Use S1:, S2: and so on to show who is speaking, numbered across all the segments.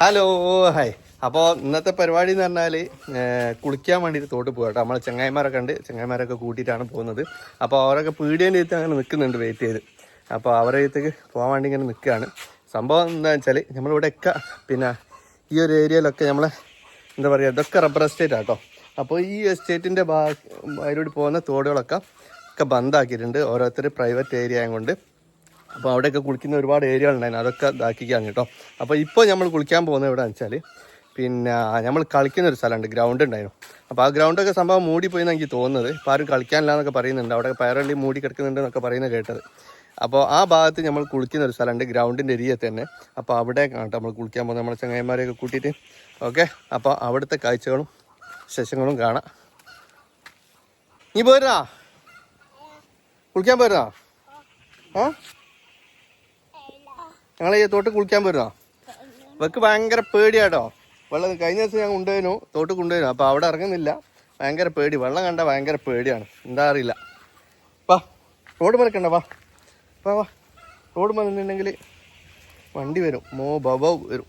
S1: Hello hi അപ്പോൾ ഇന്നത്തെ പരിപാടി എന്ന് പറഞ്ഞാൽ കുളിക്കാൻ വേണ്ടിയിട്ട് തോട്ട് പോകാം കേട്ടോ നമ്മളെ ചങ്ങായിമാരൊക്കെ ഉണ്ട് ചങ്ങായിമാരൊക്കെ കൂട്ടിയിട്ടാണ് പോകുന്നത്. അപ്പോൾ അവരൊക്കെ പീടിയേന്റെ അടുത്ത് അങ്ങനെ നിൽക്കുന്നുണ്ട് വെയിറ്റ് ചെയ്ത്. അപ്പോൾ അവരുടെ അടുത്തേക്ക് പോകാൻ വേണ്ടി ഇങ്ങനെ നിൽക്കുകയാണ് സംഭവം എന്താണെന്ന് വെച്ചാൽ നമ്മളിവിടെയൊക്കെ പിന്നെ ഈ ഒരു ഏരിയയിലൊക്കെ നമ്മളെ എന്താ പറയുക ഇതൊക്കെ റബ്ബർ എസ്റ്റേറ്റ് ആട്ടോ അപ്പോൾ ഈ എസ്റ്റേറ്റിന്റെ ഭാ അതിലൂടെ പോകുന്ന തോടുകളൊക്കെ ഒക്കെ ബന്ധാക്കിയിട്ടുണ്ട് ഓരോരുത്തർ പ്രൈവറ്റ് ഏരിയ കൊണ്ട് അപ്പോൾ അവിടെയൊക്കെ കുളിക്കുന്ന ഒരുപാട് ഏരിയകൾ ഉണ്ടായിരുന്നു അതൊക്കെ ഇതാക്കിക്കാണ് കേട്ടോ. അപ്പോൾ ഇപ്പോൾ നമ്മൾ കുളിക്കാൻ പോകുന്നത് എവിടെ വെച്ചാൽ പിന്നെ നമ്മൾ കളിക്കുന്ന ഒരു സ്ഥലമുണ്ട് ഗ്രൗണ്ട് ഉണ്ടായിരുന്നു. അപ്പോൾ ആ ഗ്രൗണ്ടൊക്കെ സംഭവം മൂടിപ്പോയെന്ന് പോയി എനിക്ക് തോന്നുന്നത്. ഇപ്പോൾ ആരും കളിക്കാനില്ല എന്നൊക്കെ പറയുന്നുണ്ട്. അവിടെ പയറള്ളി മൂടി കിടക്കുന്നുണ്ട് എന്നൊക്കെ പറയുന്നത് കേട്ടത്. അപ്പോൾ ആ ഭാഗത്ത് നമ്മൾ കുളിക്കുന്ന ഒരു സ്ഥലമുണ്ട് ഗ്രൗണ്ടിന്റെ ഏരിയയിൽ തന്നെ. അപ്പോൾ അവിടെ കാണട്ടെ നമ്മൾ കുളിക്കാൻ പോകുന്നത് നമ്മളെ ചങ്ങായിമാരെയൊക്കെ കൂട്ടിയിട്ട്. ഓക്കെ? അപ്പോൾ അവിടുത്തെ കാഴ്ചകളും ശേഷങ്ങളും കാണാം. നീ പോരുന്നാ കുളിക്കാൻ പോരുന്നാ ആ? ഞങ്ങൾ ഈ തോട്ട് കുളിക്കാൻ പോരുന്നോ ഇവക്ക് ഭയങ്കര പേടിയാട്ടോ. വെള്ളം കഴിഞ്ഞ ദിവസം ഞാൻ കൊണ്ടുപോയിരുന്നു തോട്ട് കൊണ്ടുപോയിരുന്നു. അപ്പോൾ അവിടെ ഇറങ്ങുന്നില്ല. ഭയങ്കര പേടി. വെള്ളം കണ്ട ഭയങ്കര പേടിയാണ്. എന്താ അറിയില്ല. വാ റോഡ് മറക്കണ്ട വാ വാ വാ. റോഡ് മറന്നിട്ടുണ്ടെങ്കിൽ വണ്ടി വരും. മോ ബബോ വരും.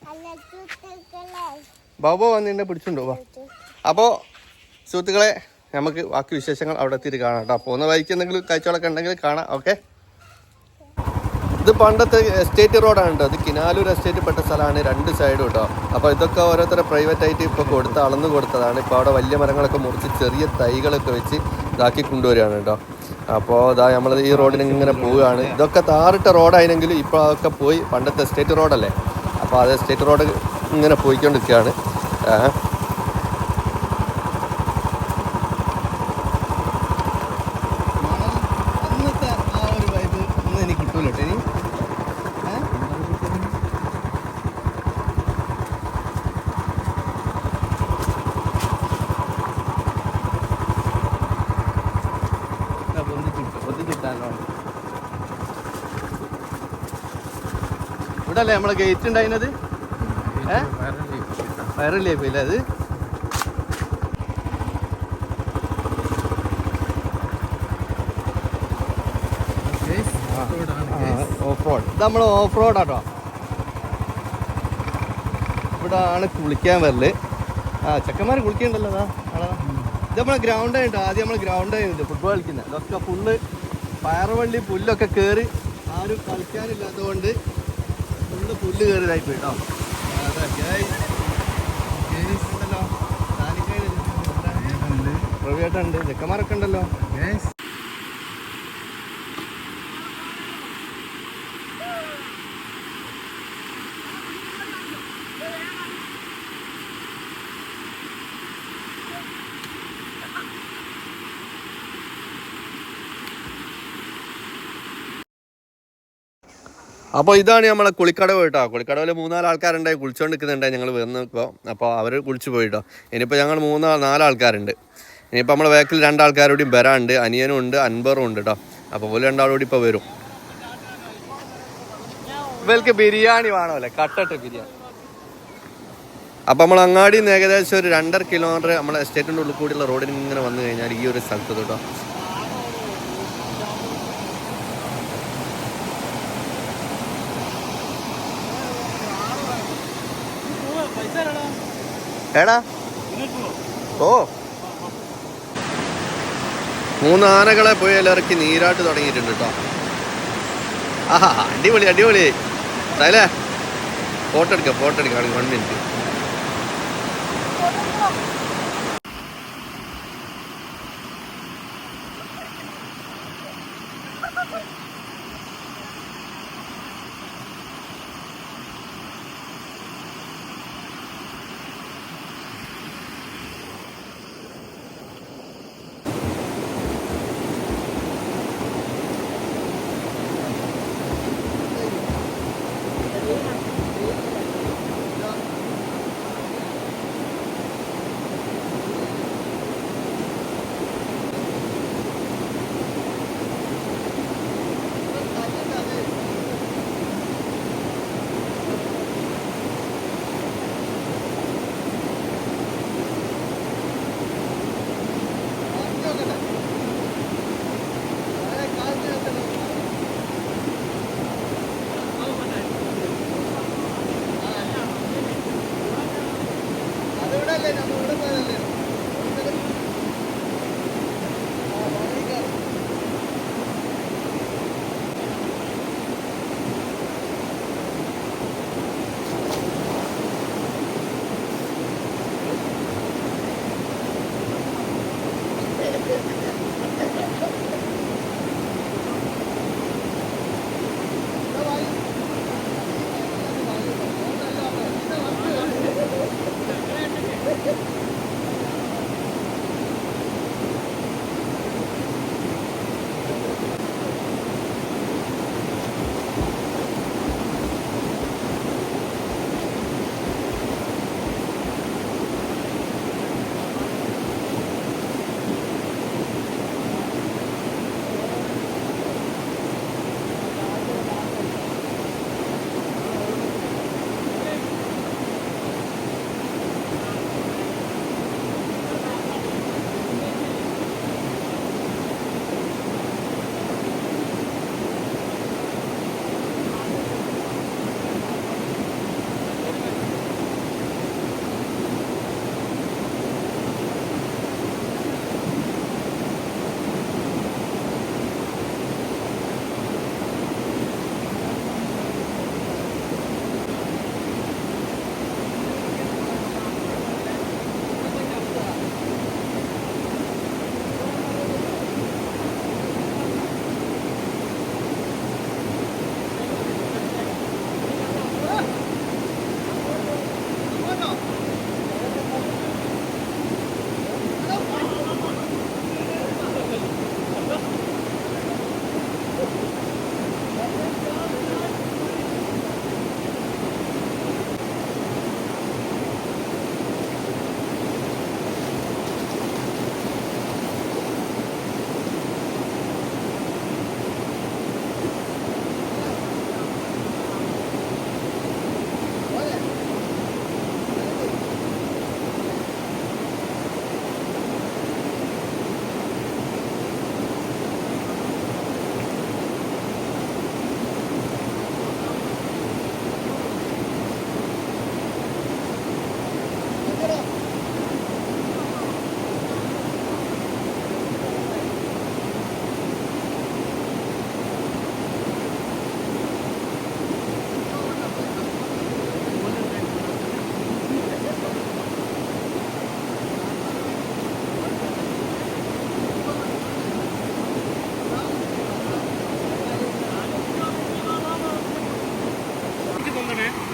S1: ബബോ വന്നിട്ടുണ്ടെങ്കിൽ പിടിച്ചുണ്ടോ വാ. അപ്പോൾ സുഹൃത്തുക്കളെ നമുക്ക് ബാക്കി വിശേഷങ്ങൾ അവിടെ എത്തിയിട്ട് കാണാം കേട്ടോ. പോകുന്ന വഴിക്ക് എന്തെങ്കിലും കാഴ്ചകളൊക്കെ ഉണ്ടെങ്കിൽ കാണാം. ഓക്കെ? ഇത് പണ്ടത്തെ എസ്റ്റേറ്റ് റോഡാണ് അത് കിനാലൂർ എസ്റ്റേറ്റ് പെട്ട സ്ഥലമാണ് രണ്ട് സൈഡും കേട്ടോ അപ്പോൾ ഇതൊക്കെ ഓരോരുത്തരെ പ്രൈവറ്റ് ആയിട്ട് ഇപ്പോൾ കൊടുത്ത് അളന്ന് കൊടുത്തതാണ്. ഇപ്പോൾ അവിടെ വലിയ മരങ്ങളൊക്കെ മുറിച്ച് ചെറിയ തൈകളൊക്കെ വെച്ച് ഇതാക്കി കൊണ്ടുവരികയാണ് കേട്ടോ അപ്പോൾ ഇതാ നമ്മൾ ഈ റോഡിന് ഇങ്ങനെ പോവുകയാണ്. ഇതൊക്കെ താറിട്ട റോഡായിരുന്നെങ്കിലും ഇപ്പോൾ അതൊക്കെ പോയി പണ്ടത്തെ എസ്റ്റേറ്റ് റോഡല്ലേ അപ്പോൾ അത് എസ്റ്റേറ്റ് റോഡ് ഇങ്ങനെ പോയിക്കൊണ്ടിരിക്കുകയാണ് ഏഹ് അന്നത്തെ ആ ഒരു വൈബ് ഒന്നും എനിക്ക് കിട്ടൂല കേട്ടോ ഇനി ഏ? ആ, പൊന്തിച്ചിട്ട്, പൊന്തിച്ചിട്ടാലോ. അല്ലേ നമ്മളെ ഗേറ്റ് ഉണ്ടായിരുന്നത് ഏ? വയറല്ലേ ഇപ്പൊ ഇല്ല അത്? ഓഫ് റോഡ് ഇത് നമ്മൾ ഓഫ് റോഡാട്ടോ ഇവിടെ ആണ് കുളിക്കാൻ വരൽ. ആ ചെക്കന്മാർ കുളിക്കണ്ടല്ലോ അതാ. ഇത് നമ്മളെ ഗ്രൗണ്ട് ആയിട്ടോ? ആദ്യം നമ്മൾ ഗ്രൗണ്ട് ആയിരുന്നു ഫുട്ബോൾ കളിക്കുന്നത് ഇതൊക്കെ ഫുള്ള് പയറുവള്ളി പുല്ലൊക്കെ കയറി ആരും കളിക്കാനില്ലാത്തതുകൊണ്ട് ഫുള്ള് പുല്ല് കയറിയതായി പോയി കേട്ടോ അതെ guys. Guys ഉണ്ടല്ലോ. സാനിക്കയിലുണ്ട്. പ്രവിയേട്ടനുണ്ട് ചെക്കന്മാരൊക്കെ ഉണ്ടല്ലോ അപ്പോൾ ഇതാണ് നമ്മളെ കുളിക്കടവ് കേട്ടോ. കുളിക്കടവിൽ മൂന്നാൽ ആൾക്കാരുണ്ടായി കുളിച്ചുകൊണ്ട് നിൽക്കുന്നുണ്ടായി ഞങ്ങൾ വന്നപ്പോൾ അപ്പോൾ അവർ കുളിച്ചു പോയിട്ടോ. ഇനിയിപ്പോൾ ഞങ്ങൾ മൂന്നാ നാലാൾക്കാരുണ്ട്. ഇനിയിപ്പോൾ നമ്മളെ ബാക്കിൽ രണ്ടാൾക്കാരോടെയും വരാനുണ്ട് അനിയനും ഉണ്ട് അൻബറും ഉണ്ട് കേട്ടോ അപ്പോൾ പോലെ രണ്ടാളോടി ഇപ്പോൾ വരും. ഇവർക്ക് ബിരിയാണി വേണമല്ലേ കട്ടട്ട് ബിരിയാണി. അപ്പോൾ നമ്മൾ അങ്ങാടിയിൽ നിന്ന് ഏകദേശം ഒരു രണ്ടര കിലോമീറ്റർ നമ്മളെ എസ്റ്റേറ്റിന്റെ ഉള്ളിൽ കൂടിയുള്ള റോഡിൽ ഇങ്ങനെ വന്നു കഴിഞ്ഞാൽ ഈ ഒരു സ്ഥലത്ത് കേട്ടോ ഏടാ ഓ. മൂന്ന് ആനകളെ പോയി ഇറക്കി നീരാട്ട് തുടങ്ങിയിട്ടുണ്ട് കേട്ടോ ആഹാ അടിപൊളി അടിപൊളി. അല്ലേ ഫോട്ടോ എടുക്കാം ഫോട്ടോ എടുക്കാം വൺ മിനിറ്റ്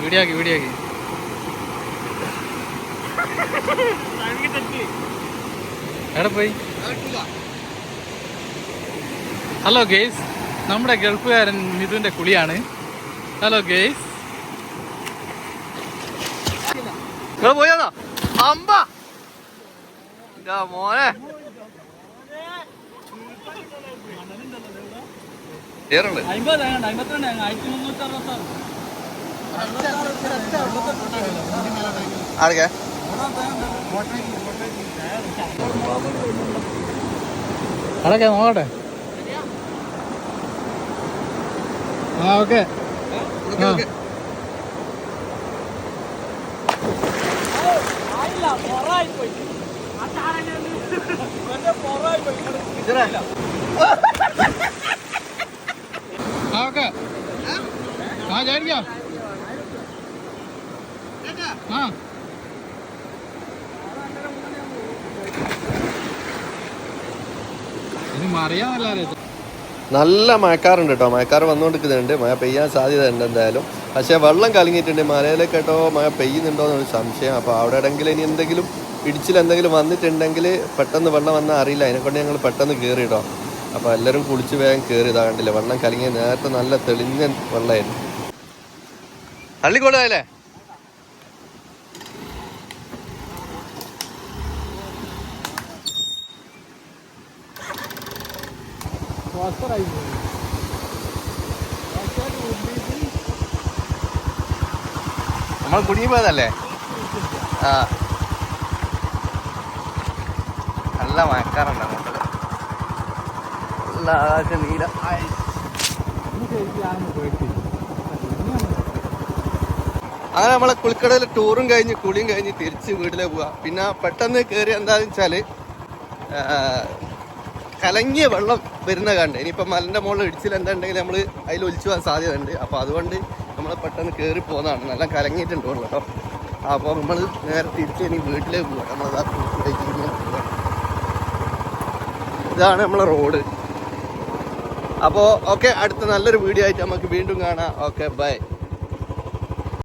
S2: വീഡിയോ ആക്കി വീഡിയോ ആക്കി എവിടെ പോയി? ഹലോ ഗെയ്സ് നമ്മുടെ ഗൾഫുകാരൻ മിഥുന്റെ കുളിയാണ്. ഹലോ ഗെയ്സ്
S1: നിങ്ങൾ പോയാന്നോ അമ്പ! മുന്നൂറ്റി അറുപത്തി കേറുണ്ട്? ആർക്കെ
S2: അതൊക്കെ നോക്കട്ടെ. ആ ഓക്കെ. ആ. ഓക്കെ. ആ ചാടിക്കാം
S1: നല്ല മഴക്കാറുണ്ട് കേട്ടോ. മഴക്കാർ വന്നുകൊണ്ടിരിക്കുന്നുണ്ട്. മഴ പെയ്യാൻ സാധ്യത ഉണ്ട് എന്തായാലും. പക്ഷേ വെള്ളം കലങ്ങിയിട്ടുണ്ട്. മലയിലേക്ക് കേട്ടോ മഴ പെയ്യുന്നുണ്ടോ എന്നൊരു സംശയം. അപ്പോൾ അവിടെ എവിടെയെങ്കിലും ഇനി എന്തെങ്കിലും ഇടിച്ചിൽ എന്തെങ്കിലും വന്നിട്ടുണ്ടെങ്കിൽ പെട്ടെന്ന് വെള്ളം വന്നാൽ അറിയില്ല. അതിനെക്കൊണ്ട് ഞങ്ങൾ പെട്ടെന്ന് കയറി കേട്ടോ. അപ്പോൾ എല്ലാവരും കുളിച്ച് വേഗം കയറി. ഇതാ കണ്ടില്ല വെള്ളം കലങ്ങിയ നേരത്തെ നല്ല തെളിഞ്ഞ വെള്ളമായിരുന്നു. തള്ളിക്കോളായല്ലേ നമ്മൾ കുടുങ്ങി പോയതല്ലേ? ആ. നല്ല മഴക്കാറുണ്ട് അങ്ങോട്ട്. നല്ല ആകാശം നീല. അങ്ങനെ നമ്മളെ കുളിക്കടയിൽ ടൂറും കഴിഞ്ഞ് കുളിയും കഴിഞ്ഞ് തിരിച്ച് വീട്ടിലേക്ക് പോവാ. പിന്നെ പെട്ടെന്ന് കയറി എന്താന്ന് വെച്ചാൽ കലങ്ങിയ വെള്ളം വരുന്ന കണ്ട്. ഇനിയിപ്പോൾ മലന്റെ മുകളിൽ ഇടിച്ചിൽ എന്തുണ്ടെങ്കിൽ നമ്മൾ അതിൽ ഒലിച്ചു പോകാൻ സാധ്യതയുണ്ട്. അപ്പോൾ അതുകൊണ്ട് നമ്മൾ പെട്ടെന്ന് കയറി പോകുന്നതാണ് നല്ല കലങ്ങിയിട്ടുണ്ട് കേട്ടോ. അപ്പോൾ നമ്മൾ നേരെ തിരിച്ച് ഇനി വീട്ടിലേക്ക് പോകാം നമ്മളതാ. ഇതാണ് നമ്മളെ റോഡ്. അപ്പോൾ ഓക്കെ അടുത്ത നല്ലൊരു വീഡിയോ ആയിട്ട് നമുക്ക് വീണ്ടും കാണാം. Okay bye.